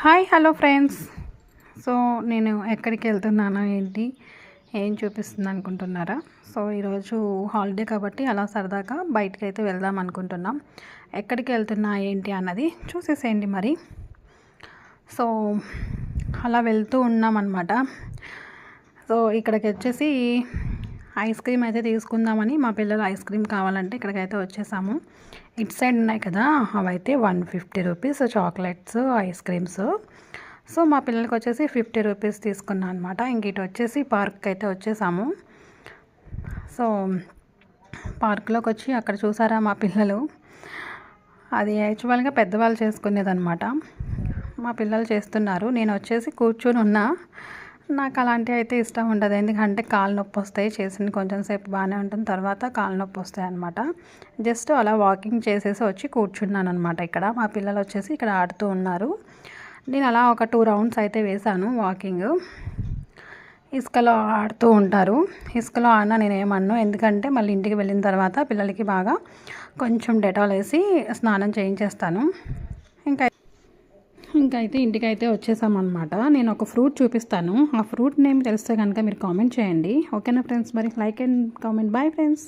Hi hello friends. So నేను ఎక్కడికి వెళ్తున్నాను ఏంటి? ఏం చూపిస్తుంది అనుకుంటున్నారా? సో ఈరోజు హాలిడే కాబట్టి అలా సరదాగా బయటకు అయితే వెళ్దాం అనుకుంటున్నాం. ఎక్కడికి వెళ్తున్నా ఏంటి అన్నది చూసేసేయండి మరి. సో అలా వెళ్తూ ఉన్నాం అనమాట సో ఇక్కడికి వచ్చేసి ఐస్ క్రీమ్ అయితే తీసుకుందామని మా పిల్లలు ఐస్ క్రీమ్ కావాలంటే ఇక్కడికైతే వచ్చేసాము. ఇటు సైడ్ ఉన్నాయి కదా అవైతే one fifty rupees chocolates ice creams. So మా పిల్లలకి వచ్చేసి ఫిఫ్టీ రూపీస్ తీసుకున్నాను అనమాట ఇంక ఇటు వచ్చేసి పార్క్ అయితే వచ్చేసాము. సో పార్క్లోకి వచ్చి అక్కడ చూసారా మా పిల్లలు? అది యాక్చువల్గా పెద్దవాళ్ళు చేసుకునేదన్నమాట. మా పిల్లలు చేస్తున్నారు. నేను వచ్చేసి కూర్చొని ఉన్నా. నాకు అలాంటివి అయితే ఇష్టం ఉండదు. ఎందుకంటే కాలు నొప్పి వస్తాయి చేసిన కొంచెం సేపు బాగానే ఉంటుంది తర్వాత కాలు నొప్పి వస్తాయి అనమాట జస్ట్ అలా వాకింగ్ చేసేసి వచ్చి కూర్చున్నాను అనమాట ఇక్కడ. మా పిల్లలు వచ్చేసి ఇక్కడ ఆడుతూ ఉన్నారు. నేను అలా ఒక టూ రౌండ్స్ అయితే వేశాను వాకింగ్. ఇసుకలో ఆడుతూ ఉంటారు. ఇసుకలో ఆడినా నేను ఏమన్ను? ఎందుకంటే మళ్ళీ ఇంటికి వెళ్ళిన తర్వాత పిల్లలకి బాగా కొంచెం డెటాల్ వేసి స్నానం చేయించేస్తాను. ఇంకా ఇంకైతే అయితే ఇంటికి అయితే వచ్చేసామన్నమాట. నేను ఒక ఫ్రూట్ చూపిస్తాను. ఆ ఫ్రూట్ నేమ్ తెలిస్తే కనుక మీరు కామెంట్ చేయండి. ఓకేనా ఫ్రెండ్స్? మరి like and comment. Bye friends.